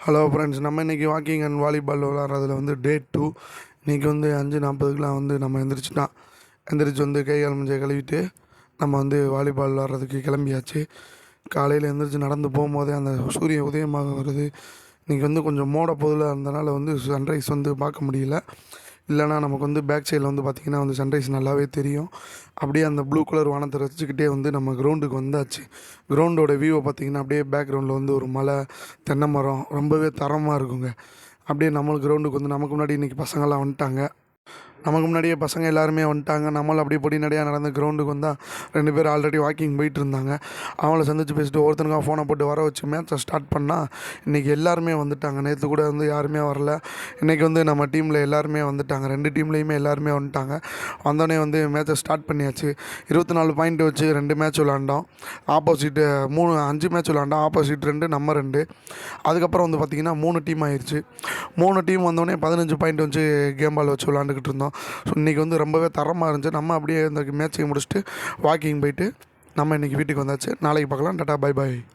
Hello friends நம்ம இன்றைக்கி walking and volleyball விளாட்றதுல வந்து டே டூ இன்றைக்கி வந்து அஞ்சு நாற்பதுக்குலாம் வந்து நம்ம எந்திரிச்சுனா எந்திரிச்சு வந்து கை கால் மூஞ்சியை கழுவிட்டு நம்ம வந்து வாலிபால் விளாட்றதுக்கு கிளம்பியாச்சு. காலையில் எந்திரிச்சு நடந்து போகும்போதே அந்த சூரியன் உதயமாக வருது. இன்றைக்கி வந்து கொஞ்சம் மோட பொதுலாக இருந்தனால வந்து சன்ரைஸ் வந்து பார்க்க முடியல. இல்லைனா நமக்கு வந்து பேக் சைடில் வந்து பார்த்திங்கன்னா வந்து சன்ரைஸ் நல்லாவே தெரியும். அப்படியே அந்த ப்ளூ கலர் வானத்தை ரசிச்சுக்கிட்டே வந்து நம்ம கிரவுண்டுக்கு வந்தாச்சு. கிரவுண்டோட வியூவை பார்த்திங்கன்னா அப்படியே பேக்ரவுண்டில் வந்து ஒரு மலை தென்னை மரம் ரொம்பவே தரமாக இருக்குங்க. அப்படியே நம்மளுக்கு கிரவுண்டுக்கு வந்து நமக்கு முன்னாடி இன்றைக்கி பசங்கள்லாம் வந்துட்டாங்க. நமக்கு முன்னாடியே பசங்க எல்லாருமே வந்துட்டாங்க. நம்மளும் அப்படியே பொடி நடையாக நடந்து கிரவுண்டுக்கு வந்தால் ரெண்டு பேர் ஆல்ரெடி வாக்கிங் போயிட்டு இருந்தாங்க. அவங்கள சந்திச்சு பேசிட்டு ஒருத்தனுக்காக ஃபோனை போட்டு வர வச்சு மேட்சை ஸ்டார்ட் பண்ணால் இன்றைக்கி எல்லாருமே வந்துட்டாங்க. நேற்று கூட வந்து யாருமே வரல. இன்றைக்கி வந்து நம்ம டீமில் எல்லாருமே வந்துட்டாங்க. ரெண்டு டீம்லேயுமே எல்லாருமே வந்துட்டாங்க. வந்தோடனே வந்து மேட்சை ஸ்டார்ட் பண்ணியாச்சு. இருபத்தி நாலு பாயிண்ட் வச்சு ரெண்டு மேட்ச் விளாண்டோம். ஆப்போசிட்டு மூணு அஞ்சு மேட்ச் விளாண்டோம். ஆப்போசிட் ரெண்டு நம்ம ரெண்டு. அதுக்கப்புறம் வந்து பார்த்திங்கன்னா மூணு டீம் ஆயிடுச்சு மூணு டீம் வந்தோடனே பதினஞ்சு பாயிண்ட் வச்சு கேம் பால் வச்சு விளாண்டுக்கிட்டு இருந்தோம். ஸோ இன்றைக்கி வந்து ரொம்பவே தரமாக இருந்துச்சு. நம்ம அப்படியே இந்த மேட்சை முடிச்சுட்டு வாக்கிங் போயிட்டு நம்ம இன்றைக்கி வீட்டுக்கு வந்தாச்சு. நாளைக்கு பார்க்கலாம். Tata bye bye